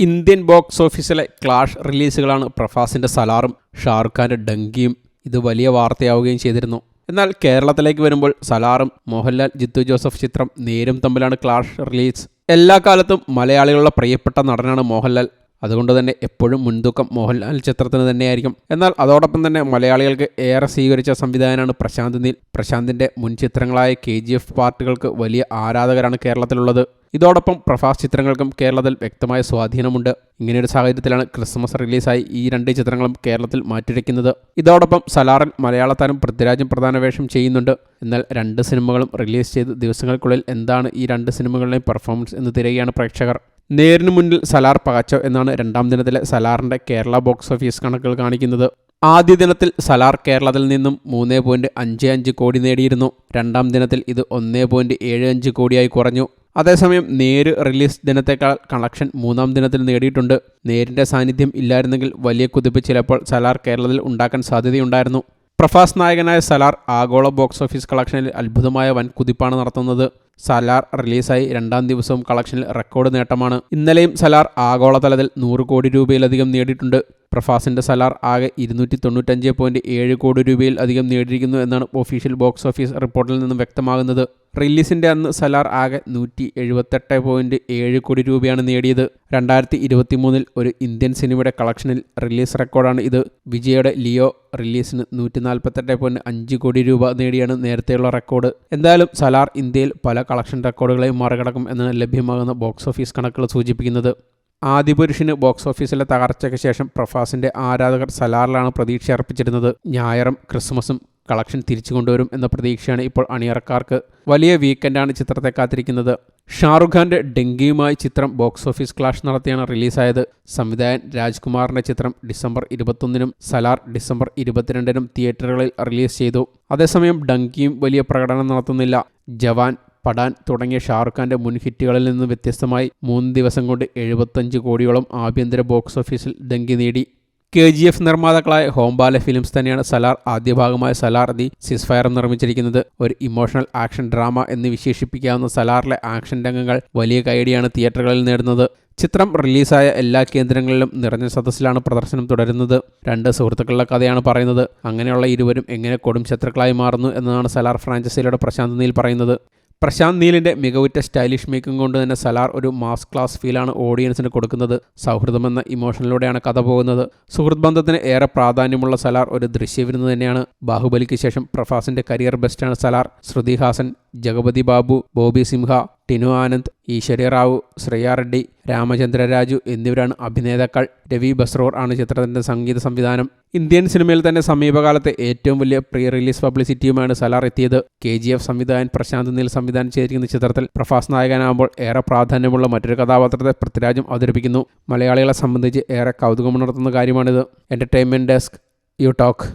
Indian box ഓഫീസിലെ clash റിലീസുകളാണ് പ്രഭാസിന്റെ സലാറും ഷാറുഖ് ഖാന്റെ ഡങ്കിയും ഇത് വലിയ വാർത്തയാവുകയും ചെയ്തിരുന്നു. എന്നാൽ കേരളത്തിലേക്ക് വരുമ്പോൾ സലാറും മോഹൻലാൽ ജിത്തു ജോസഫ് ചിത്രം നേരും തമ്മിലാണ് ക്ലാഷ് റിലീസ്. എല്ലാ കാലത്തും മലയാളികളുടെ പ്രിയപ്പെട്ട നടനാണ് മോഹൻലാൽ. അതുകൊണ്ട് തന്നെ എപ്പോഴും മുൻതൂക്കം മോഹൻലാൽ ചിത്രത്തിന് തന്നെയായിരിക്കും. എന്നാൽ അതോടൊപ്പം തന്നെ മലയാളികൾക്ക് ഏറെ സ്വീകരിച്ച സംവിധായകനാണ് പ്രശാന്ത് നീൽ. പ്രശാന്തിന്റെ മുൻ ചിത്രങ്ങളായ കെ ജി എഫ് പാർട്ടുകൾക്ക് വലിയ ആരാധകരാണ് കേരളത്തിലുള്ളത്. ഇതോടൊപ്പം പ്രഭാസ് ചിത്രങ്ങൾക്കും കേരളത്തിൽ വ്യക്തമായ സ്വാധീനമുണ്ട്. ഇങ്ങനെയൊരു സാഹചര്യത്തിലാണ് ക്രിസ്മസ് റിലീസായി ഈ രണ്ട് ചിത്രങ്ങളും കേരളത്തിൽ മാറ്റിവെക്കുന്നത്. ഇതോടൊപ്പം സലാറിൽ മലയാള താരം പൃഥ്വിരാജും പ്രധാന വേഷം ചെയ്യുന്നുണ്ട്. എന്നാൽ രണ്ട് സിനിമകളും റിലീസ് ചെയ്ത് ദിവസങ്ങൾക്കുള്ളിൽ എന്താണ് ഈ രണ്ട് സിനിമകളുടെയും പെർഫോമൻസ് എന്ന് തിരയുകയാണ് പ്രേക്ഷകർ. നേരിന് മുന്നിൽ സലാർ പകച്ചോ എന്നാണ് രണ്ടാം ദിനത്തിലെ സലാറിന്റെ കേരള ബോക്സ് ഓഫീസ് കണക്കുകൾ കാണിക്കുന്നത്. ആദ്യ ദിനത്തിൽ സലാർ കേരളത്തിൽ നിന്നും മൂന്ന് പോയിന്റ് അഞ്ച് അഞ്ച് കോടി നേടിയിരുന്നു. രണ്ടാം ദിനത്തിൽ ഇത് ഒന്ന് പോയിന്റ് ഏഴ് അഞ്ച് കോടിയായി കുറഞ്ഞു. അതേസമയം നേര് റിലീസ് ദിനത്തേക്കാൾ കളക്ഷൻ മൂന്നാം ദിനത്തിൽ നേടിയിട്ടുണ്ട്. നേരിന്റെ സാന്നിധ്യം ഇല്ലായിരുന്നെങ്കിൽ വലിയ കുതിപ്പ് ചിലപ്പോൾ സലാർ കേരളത്തിൽ ഉണ്ടാക്കാൻ സാധ്യതയുണ്ടായിരുന്നു. പ്രഭാസ് നായകനായ സലാർ ആഗോള ബോക്സ് ഓഫീസ് കളക്ഷനിൽ അത്ഭുതമായ വൻ കുതിപ്പാണ് നടത്തുന്നത്. സലാർ റിലീസായി രണ്ടാം ദിവസവും കളക്ഷനിൽ റെക്കോർഡ് നേട്ടമാണ്. ഇന്നലെയും സലാർ ആഗോളതലത്തിൽ നൂറ് കോടി രൂപയിലധികം നേടിയിട്ടുണ്ട്. പ്രഫാസിന്റെ സലാർ ആകെ ഇരുന്നൂറ്റി തൊണ്ണൂറ്റഞ്ച് പോയിന്റ് ഏഴ് കോടി രൂപയിൽ അധികം നേടിയിരിക്കുന്നു എന്നാണ് ഒഫീഷ്യൽ ബോക്സ് ഓഫീസ് റിപ്പോർട്ടിൽ നിന്നും വ്യക്തമാകുന്നത്. റിലീസിന്റെ അന്ന് സലാർ ആകെ നൂറ്റി എഴുപത്തെട്ട് പോയിന്റ് ഏഴ് കോടി രൂപയാണ് നേടിയത്. രണ്ടായിരത്തി ഇരുപത്തി മൂന്നിൽ ഒരു ഇന്ത്യൻ സിനിമയുടെ കളക്ഷനിൽ റിലീസ് റെക്കോർഡാണ് ഇത്. വിജയയുടെ ലിയോ റിലീസിന് നൂറ്റി നാൽപ്പത്തെട്ട് പോയിന്റ് അഞ്ച് കോടി രൂപ നേടിയാണ് നേരത്തെയുള്ള റെക്കോർഡ്. എന്തായാലും സലാർ ഇന്ത്യയിൽ പല കളക്ഷൻ റെക്കോർഡുകളെയും മറികടക്കും എന്ന് ലഭ്യമാകുന്ന ബോക്സ് ഓഫീസ് കണക്കുകൾ സൂചിപ്പിക്കുന്നത്. ആദിപുരുഷിന് ബോക്സ് ഓഫീസിലെ തകർച്ചയ്ക്ക് ശേഷം പ്രഫാസിന്റെ ആരാധകർ സലാറിലാണ് പ്രതീക്ഷ അർപ്പിച്ചിരുന്നത്. ഞായറും ക്രിസ്മസും കളക്ഷൻ തിരിച്ചു കൊണ്ടുവരും എന്ന പ്രതീക്ഷയാണ് ഇപ്പോൾ അണിയറക്കാർക്ക് വലിയ വീക്കെൻഡാണ് ചിത്രത്തെ കാത്തിരിക്കുന്നത്. ഷാറുഖ് ഖാന്റെ ഡെങ്കിയുമായി ചിത്രം ബോക്സ് ഓഫീസ് ക്ലാഷ് നടത്തിയാണ് റിലീസായത്. സംവിധായൻ രാജ്കുമാറിന്റെ ചിത്രം ഡിസംബർ ഇരുപത്തൊന്നിനും സലാർ ഡിസംബർ ഇരുപത്തിരണ്ടിനും തിയേറ്ററുകളിൽ റിലീസ് ചെയ്തു. അതേസമയം ഡങ്കിയും വലിയ പ്രകടനം നടത്തുന്നില്ല. ജവാൻ പഠാൻ തുടങ്ങിയ ഷാറുഖ് ഖാന്റെ മുൻ ഹിറ്റുകളിൽ നിന്ന് വ്യത്യസ്തമായി മൂന്ന് ദിവസം കൊണ്ട് എഴുപത്തഞ്ച് കോടിയോളം ആഭ്യന്തര ബോക്സ് ഓഫീസിൽ ഡങ്കി നേടി. കെ ജി എഫ് നിർമ്മാതാക്കളായ ഹോംബാല ഫിലിംസ് തന്നെയാണ് സലാർ ആദ്യ ഭാഗമായ സലാർ ദി സിസ്ഫയർ നിർമ്മിച്ചിരിക്കുന്നത്. ഒരു ഇമോഷണൽ ആക്ഷൻ ഡ്രാമ എന്ന് വിശേഷിപ്പിക്കാവുന്ന സലാറിലെ ആക്ഷൻ രംഗങ്ങൾ വലിയ കൈയടിയാണ് തിയേറ്ററുകളിൽ നേടുന്നത്. ചിത്രം റിലീസായ എല്ലാ കേന്ദ്രങ്ങളിലും നിറഞ്ഞ സദസ്സിലാണ് പ്രദർശനം തുടരുന്നത്. രണ്ട് സുഹൃത്തുക്കളുടെ കഥയാണ് പറയുന്നത്. അങ്ങനെയുള്ള ഇരുവരും എങ്ങനെ കൊടും ശത്രുക്കളായി മാറുന്നു എന്നതാണ് സലാർ ഫ്രാഞ്ചൈസിയുടെ പ്രശാന്ത് നീൽ പറയുന്നത്. പ്രശാന്ത് നീലിന്റെ മികവുറ്റ സ്റ്റൈലിഷ് മേക്കിംഗ് കൊണ്ട് തന്നെ സലാർ ഒരു മാസ് ക്ലാസ് ഫീലാണ് ഓഡിയൻസിന് കൊടുക്കുന്നത്. സൗഹൃദമെന്ന ഇമോഷനിലൂടെയാണ് കഥ പോകുന്നത്. സുഹൃത്ത് ബന്ധത്തിന് ഏറെ പ്രാധാന്യമുള്ള സലാർ ഒരു ദൃശ്യവിരുന്ന് തന്നെയാണ്. ബാഹുബലിക്ക് ശേഷം പ്രഭാസിന്റെ കരിയർ ബെസ്റ്റാണ് സലാർ. ശ്രുതി ഹാസൻ ജഗപതി ബാബു ബോബി സിംഹ ടിനു ആനന്ദ് ഈശ്വര്യ റാവു ശ്രേയ റെഡ്ഡി രാമചന്ദ്ര രാജു എന്നിവരാണ് അഭിനേതാക്കൾ. രവി ബസ്രോർ ആണ് ചിത്രത്തിന്റെ സംഗീത സംവിധാനം. ഇന്ത്യൻ സിനിമയിൽ തന്നെ സമീപകാലത്തെ ഏറ്റവും വലിയ പ്രീ റിലീസ് പബ്ലിസിറ്റിയുമാണ് സലാർ എത്തിയത്. കെ ജി എഫ് സംവിധായകൻ പ്രശാന്ത് നീൽ സംവിധാനം ചെയ്തിരിക്കുന്ന ചിത്രത്തിൽ പ്രഭാസ് നായകനാകുമ്പോൾ ഏറെ പ്രാധാന്യമുള്ള മറ്റൊരു കഥാപാത്രത്തെ പൃഥ്വിരാജും അവതരിപ്പിക്കുന്നു. മലയാളികളെ സംബന്ധിച്ച് ഏറെ കൗതുകമുണർത്തുന്ന കാര്യമാണിത്. Entertainment desk you talk